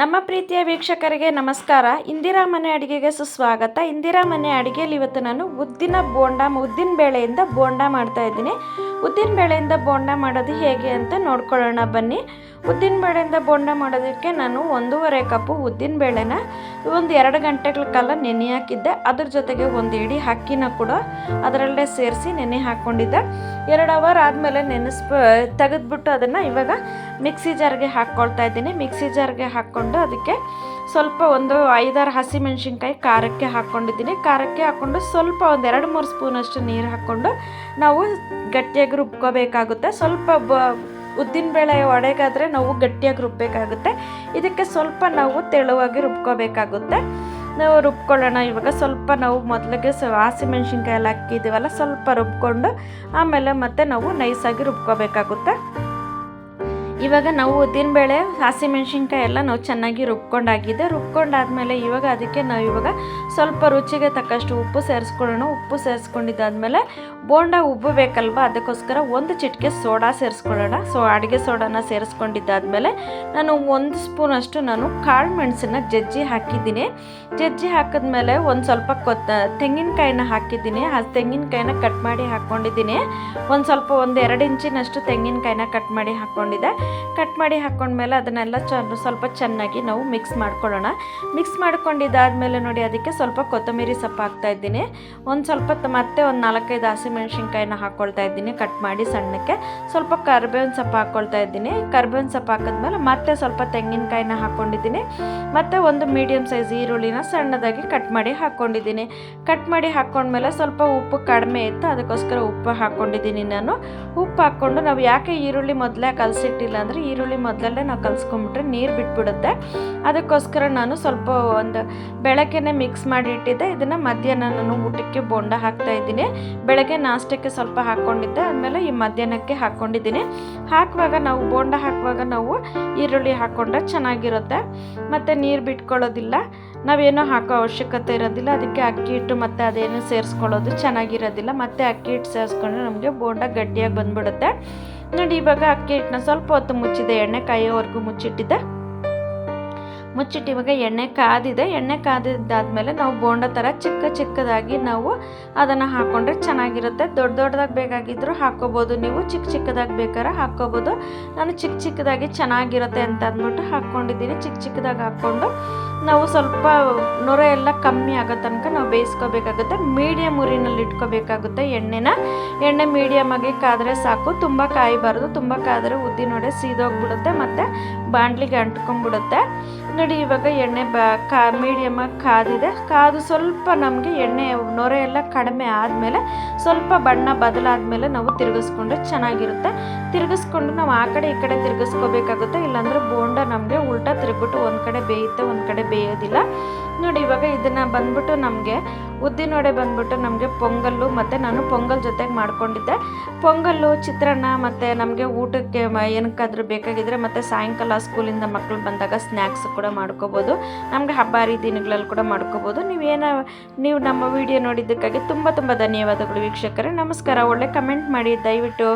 ನಮ್ಮ ಪ್ರೀತಿಯ ವೀಕ್ಷಕರಿಗೆ ನಮಸ್ಕಾರ. ಇಂದಿರಾ ಮನೆ ಅಡುಗೆಗೆ ಸುಸ್ವಾಗತ. ಇಂದಿರಾ ಮನೆ ಅಡುಗೆಯಲ್ಲಿ ಇವತ್ತು ನಾನು ಉದ್ದಿನ ಬೋಂಡ, ಉದ್ದಿನ ಬೇಳೆಯಿಂದ ಬೋಂಡ ಮಾಡ್ತಾ ಇದ್ದೀನಿ. ಉದ್ದಿನ ಬೇಳೆಯಿಂದ ಬೋಂಡ ಮಾಡೋದು ಹೇಗೆ ಅಂತ ನೋಡ್ಕೊಳ್ಳೋಣ ಬನ್ನಿ. ಉದ್ದಿನ ಬೇಳೆಯಿಂದ ಬೋಂಡ ಮಾಡೋದಕ್ಕೆ ನಾನು ಒಂದೂವರೆ ಕಪ್ಪು ಉದ್ದಿನ ಬೇಳೆನ ಒಂದು ಎರಡು ಗಂಟೆಗಳ ಕಾಲ ನೆನೆ ಹಾಕಿದ್ದೆ. ಅದ್ರ ಜೊತೆಗೆ ಒಂದು ಇಡೀ ಹಕ್ಕಿನ ಕೂಡ ಅದರಲ್ಲೇ ಸೇರಿಸಿ ನೆನೆ ಹಾಕ್ಕೊಂಡಿದ್ದೆ ಎರಡು ಅವರ್ ಆದಮೇಲೆ ನೆನೆಸ್ಬ ತೆಗೆದ್ಬಿಟ್ಟು ಅದನ್ನು ಇವಾಗ ಮಿಕ್ಸಿ ಜಾರ್ಗೆ ಹಾಕ್ಕೊಳ್ತಾ ಇದ್ದೀನಿ. ಮಿಕ್ಸಿ ಜಾರ್ಗೆ ಹಾಕ್ಕೊಂಡು ಅದಕ್ಕೆ ಸ್ವಲ್ಪ ಒಂದು ಐದಾರು ಹಸಿಮೆಣ್ಸಿನ್ಕಾಯಿ ಖಾರಕ್ಕೆ ಹಾಕ್ಕೊಂಡಿದ್ದೀನಿ. ಖಾರಕ್ಕೆ ಹಾಕ್ಕೊಂಡು ಸ್ವಲ್ಪ ಒಂದು ಎರಡು ಮೂರು ಸ್ಪೂನಷ್ಟು ನೀರು ಹಾಕ್ಕೊಂಡು ನಾವು ಗಟ್ಟಿಯಾಗಿ ರುಬ್ಕೋಬೇಕಾಗುತ್ತೆ. ಸ್ವಲ್ಪ ಬ ಉದ್ದಿನಬೇಳೆ ಒಡೆಗಾದರೆ ನಾವು ಗಟ್ಟಿಯಾಗಿ ರುಬ್ಬಬೇಕಾಗುತ್ತೆ ಇದಕ್ಕೆ ಸ್ವಲ್ಪ ನಾವು ತೆಳುವಾಗಿ ರುಬ್ಕೋಬೇಕಾಗುತ್ತೆ. ನಾವು ರುಬ್ಕೊಳ್ಳೋಣ. ಇವಾಗ ಸ್ವಲ್ಪ ನಾವು ಮೊದಲಿಗೆ ಸ ಹಸಿಮೆಣ್ಸಿನ್ಕಾಯಿ ಎಲ್ಲ ಹಾಕಿದ್ದೀವಲ್ಲ, ಸ್ವಲ್ಪ ರುಬ್ಕೊಂಡು ಆಮೇಲೆ ಮತ್ತೆ ನಾವು ನೈಸಾಗಿ ರುಬ್ಕೋಬೇಕಾಗುತ್ತೆ. ಇವಾಗ ನಾವು ಉದ್ದಿನಬೇಳೆ ಹಸಿಮೆಣ್ಸಿನ್ಕಾಯಿ ಎಲ್ಲ ನಾವು ಚೆನ್ನಾಗಿ ರುಬ್ಕೊಂಡಾಗಿದೆ. ರುಬ್ಕೊಂಡಾದ್ಮೇಲೆ ಇವಾಗ ಅದಕ್ಕೆ ನಾವು ಇವಾಗ ಸ್ವಲ್ಪ ರುಚಿಗೆ ತಕ್ಕಷ್ಟು ಉಪ್ಪು ಸೇರಿಸ್ಕೊಳ್ಳೋಣ. ಉಪ್ಪು ಸೇರಿಸ್ಕೊಂಡಿದ್ದಾದ್ಮೇಲೆ ಬೋಂಡ ಉಬ್ಬು ಬೇಕಲ್ವ? ಅದಕ್ಕೋಸ್ಕರ ಒಂದು ಚಿಟಿಕೆ ಸೋಡಾ ಸೇರಿಸ್ಕೊಳ್ಳೋಣ. ಸೊ, ಅಡುಗೆ ಸೋಡಾನ ಸೇರಿಸ್ಕೊಂಡಿದ್ದಾದ್ಮೇಲೆ ನಾನು ಒಂದು ಸ್ಪೂನಷ್ಟು ನಾನು ಕಾಳು ಮೆಣಸನ್ನ ಜಜ್ಜಿ ಹಾಕಿದ್ದೀನಿ. ಜಜ್ಜಿ ಹಾಕಿದ್ಮೇಲೆ ಒಂದು ಸ್ವಲ್ಪ ಕೊತ್ತ, ತೆಂಗಿನಕಾಯಿನ ಹಾಕಿದ್ದೀನಿ. ಆ ತೆಂಗಿನಕಾಯಿನ ಕಟ್ ಮಾಡಿ ಹಾಕ್ಕೊಂಡಿದ್ದೀನಿ ಒಂದು ಸ್ವಲ್ಪ ಒಂದು ಎರಡು ಇಂಚಿನಷ್ಟು ತೆಂಗಿನಕಾಯಿನ ಕಟ್ ಮಾಡಿ ಹಾಕ್ಕೊಂಡಿದ್ದೆ ಕಟ್ ಮಾಡಿ ಹಾಕ್ಕೊಂಡ್ಮೇಲೆ ಅದನ್ನೆಲ್ಲ ಚ ಸ್ವಲ್ಪ ಚೆನ್ನಾಗಿ ನಾವು ಮಿಕ್ಸ್ ಮಾಡ್ಕೊಳ್ಳೋಣ. ಮಿಕ್ಸ್ ಮಾಡ್ಕೊಂಡಿದ್ದಾದಮೇಲೆ ನೋಡಿ, ಅದಕ್ಕೆ ಸ್ವಲ್ಪ ಕೊತ್ತಂಬರಿ ಸೊಪ್ಪು ಹಾಕ್ತಾ ಇದ್ದೀನಿ. ಒಂದು ಸ್ವಲ್ಪ ಮತ್ತೆ ಒಂದು ನಾಲ್ಕೈದು ಹಸಿಮೆಣ್ಸಿನ್ಕಾಯಿನ ಹಾಕ್ಕೊಳ್ತಾ ಇದ್ದೀನಿ ಕಟ್ ಮಾಡಿ ಸಣ್ಣಕ್ಕೆ. ಸ್ವಲ್ಪ ಕರ್ಬೇವಿನ ಸೊಪ್ಪು ಹಾಕ್ಕೊಳ್ತಾ ಇದ್ದೀನಿ. ಕರ್ಬೇವಿನ ಸೊಪ್ಪು ಹಾಕಿದ್ಮೇಲೆ ಮತ್ತೆ ಸ್ವಲ್ಪ ತೆಂಗಿನಕಾಯಿನ ಹಾಕ್ಕೊಂಡಿದ್ದೀನಿ ಮತ್ತು ಒಂದು ಮೀಡಿಯಮ್ ಸೈಜ್ ಈರುಳ್ಳಿನ ಸಣ್ಣದಾಗಿ ಕಟ್ ಮಾಡಿ ಹಾಕ್ಕೊಂಡಿದ್ದೀನಿ ಕಟ್ ಮಾಡಿ ಹಾಕ್ಕೊಂಡ್ಮೇಲೆ ಸ್ವಲ್ಪ ಉಪ್ಪು ಕಡಿಮೆ ಇತ್ತು, ಅದಕ್ಕೋಸ್ಕರ ಉಪ್ಪು ಹಾಕ್ಕೊಂಡಿದ್ದೀನಿ ನಾನು. ಉಪ್ಪು ಹಾಕ್ಕೊಂಡು ನಾವು ಯಾಕೆ ಈರುಳ್ಳಿ ಮೊದಲೇ ಕಲಸಿಟ್ಟಿಲ್ಲ ಅಂದರೆ ಈರುಳ್ಳಿ ಮೊದಲಲ್ಲೇ ನಾವು ಕಲಿಸ್ಕೊಂಬಿಟ್ರೆ ನೀರು ಬಿಟ್ಬಿಡುತ್ತೆ. ಅದಕ್ಕೋಸ್ಕರ ನಾನು ಸ್ವಲ್ಪ ಒಂದು ಬೆಳಗ್ಗೆನೆ ಮಿಕ್ಸ್ ಮಾಡಿ ಇಟ್ಟಿದ್ದೆ. ಇದನ್ನು ಮಧ್ಯಾಹ್ನ ನಾನು ಊಟಕ್ಕೆ ಬೋಂಡ ಹಾಕ್ತಾ ಇದ್ದೀನಿ. ಬೆಳಗ್ಗೆ ನಾಷ್ಟಕ್ಕೆ ಸ್ವಲ್ಪ ಹಾಕ್ಕೊಂಡಿದ್ದೆ ಆದಮೇಲೆ ಈ ಮಧ್ಯಾಹ್ನಕ್ಕೆ ಹಾಕ್ಕೊಂಡಿದ್ದೀನಿ ಹಾಕುವಾಗ ನಾವು ಬೋಂಡ ಹಾಕುವಾಗ ನಾವು ಈರುಳ್ಳಿ ಹಾಕ್ಕೊಂಡ್ರೆ ಚೆನ್ನಾಗಿರುತ್ತೆ. ಮತ್ತು ನೀರು ಬಿಟ್ಕೊಳ್ಳೋದಿಲ್ಲ. ನಾವೇನೋ ಹಾಕೋ ಅವಶ್ಯಕತೆ ಇರೋದಿಲ್ಲ. ಅದಕ್ಕೆ ಅಕ್ಕಿ ಹಿಟ್ಟು ಮತ್ತು ಅದೇನು ಸೇರಿಸ್ಕೊಳ್ಳೋದು ಚೆನ್ನಾಗಿರೋದಿಲ್ಲ. ಮತ್ತು ಅಕ್ಕಿ ಹಿಟ್ಟು ಸೇರಿಸ್ಕೊಂಡ್ರೆ ನಮಗೆ ಬೋಂಡ ಗಟ್ಟಿಯಾಗಿ ಬಂದ್ಬಿಡುತ್ತೆ. ನೋಡಿ ಇವಾಗ ಅಕ್ಕಿ ಹಿಟ್ಟನ್ನ ಸ್ವಲ್ಪ ಹೊತ್ತು ಮುಚ್ಚಿದೆ ಎಣ್ಣೆ ಕಾಯೋವರೆಗೂ ಮುಚ್ಚಿಟ್ಟಿದ್ದೆ. ಮುಚ್ಚಿಟ್ಟು ಇವಾಗ ಎಣ್ಣೆ ಕಾದಿದೆ. ಎಣ್ಣೆ ಕಾದಿದ್ದಾದಮೇಲೆ ನಾವು ಬೋಂಡ ಥರ ಚಿಕ್ಕ ಚಿಕ್ಕದಾಗಿ ನಾವು ಅದನ್ನು ಹಾಕ್ಕೊಂಡ್ರೆ ಚೆನ್ನಾಗಿರುತ್ತೆ. ದೊಡ್ಡ ದೊಡ್ಡದಾಗಿ ಬೇಕಾಗಿದ್ದರೂ ಹಾಕ್ಕೋಬೋದು ನೀವು. ಚಿಕ್ಕ ಚಿಕ್ಕದಾಗಿ ಬೇಕಾದ್ರೆ ಹಾಕ್ಕೋಬೋದು. ನಾನು ಚಿಕ್ಕ ಚಿಕ್ಕದಾಗಿ ಚೆನ್ನಾಗಿರುತ್ತೆ ಅಂತ ಅಂದ್ಬಿಟ್ಟು ಹಾಕ್ಕೊಂಡಿದ್ದೀನಿ. ಚಿಕ್ಕ ಚಿಕ್ಕದಾಗಿ ಹಾಕ್ಕೊಂಡು ನಾವು ಸ್ವಲ್ಪ ನೊರೆ ಎಲ್ಲ ಕಮ್ಮಿ ಆಗೋ ತನಕ ನಾವು ಬೇಯಿಸ್ಕೋಬೇಕಾಗುತ್ತೆ. ಮೀಡಿಯಮ್ ಉರಿನಲ್ಲಿ ಇಟ್ಕೋಬೇಕಾಗುತ್ತೆ ಎಣ್ಣೆನ. ಎಣ್ಣೆ ಮೀಡಿಯಮ್ ಆಗಿ ಕಾದರೆ ಸಾಕು. ತುಂಬ ಕಾಯಬಾರ್ದು. ತುಂಬ ಕಾದರೆ ಉದ್ದಿನೊಡೆ ಸೀದೋಗ್ಬಿಡುತ್ತೆ. ಮತ್ತು ಬಾಣಲಿಗೆ ಅಂಟ್ಕೊಂಡ್ಬಿಡುತ್ತೆ. ನೋಡಿ, ಇವಾಗ ಎಣ್ಣೆ ಬಾ, ಕಾ ಮೀಡಿಯಮಾಗಿ ಕಾದಿದೆ. ಕಾದು ಸ್ವಲ್ಪ ನಮಗೆ ಎಣ್ಣೆ, ನೊರೆ ಎಲ್ಲ ಕಡಿಮೆ ಆದಮೇಲೆ ಸ್ವಲ್ಪ ಬಣ್ಣ ಬದಲಾದ ಮೇಲೆ ನಾವು ತಿರುಗಿಸ್ಕೊಂಡ್ರೆ ಚೆನ್ನಾಗಿರುತ್ತೆ. ತಿರುಗಿಸ್ಕೊಂಡು ನಾವು ಆ ಕಡೆ ಈ ಕಡೆ ತಿರುಗಿಸ್ಕೋಬೇಕಾಗುತ್ತೆ. ಇಲ್ಲಾಂದ್ರೆ ಬೋಂಡ ನಮಗೆ ಉಲ್ಟಾ ತಿರುಗ್ಬಿಟ್ಟು ಒಂದು ಕಡೆ ಬೇಯುತ್ತೆ, ಒಂದು ಕಡೆ ಬೇಯೋದಿಲ್ಲ. ನೋಡಿ, ಇವಾಗ ಇದನ್ನು ಬಂದ್ಬಿಟ್ಟು ನಮಗೆ ಉದ್ದಿನೊಡೆ ಬಂದ್ಬಿಟ್ಟು ನಮಗೆ ಪೊಂಗಲ್ಲು ಮತ್ತು ನಾನು ಪೊಂಗಲ್ ಜೊತೆಗೆ ಮಾಡ್ಕೊಂಡಿದ್ದೆ. ಪೊಂಗಲ್ಲು, ಚಿತ್ರಾನ್ನ ಮತ್ತು ನಮಗೆ ಊಟಕ್ಕೆ ಏನಕ್ಕಾದರೂ ಬೇಕಾಗಿದ್ದರೆ ಮತ್ತು ಸಾಯಂಕಾಲ ಸ್ಕೂಲಿಂದ ಮಕ್ಕಳು ಬಂದಾಗ ಸ್ನ್ಯಾಕ್ಸ್ ಕೂಡ ಮಾಡ್ಕೋಬೋದು. ನಮಗೆ ಹಬ್ಬ ಹರಿದಿನಗಳಲ್ಲಿ ಕೂಡ ಮಾಡ್ಕೋಬೋದು. ನೀವೇನು ನೀವು ನಮ್ಮ ವಿಡಿಯೋ ನೋಡಿದ್ದಕ್ಕಾಗಿ ತುಂಬ ತುಂಬ ಧನ್ಯವಾದಗಳು ವೀಕ್ಷಕರೇ. ನಮಸ್ಕಾರ. ಒಳ್ಳೆ ಕಮೆಂಟ್ ಮಾಡಿ ದಯವಿಟ್ಟು.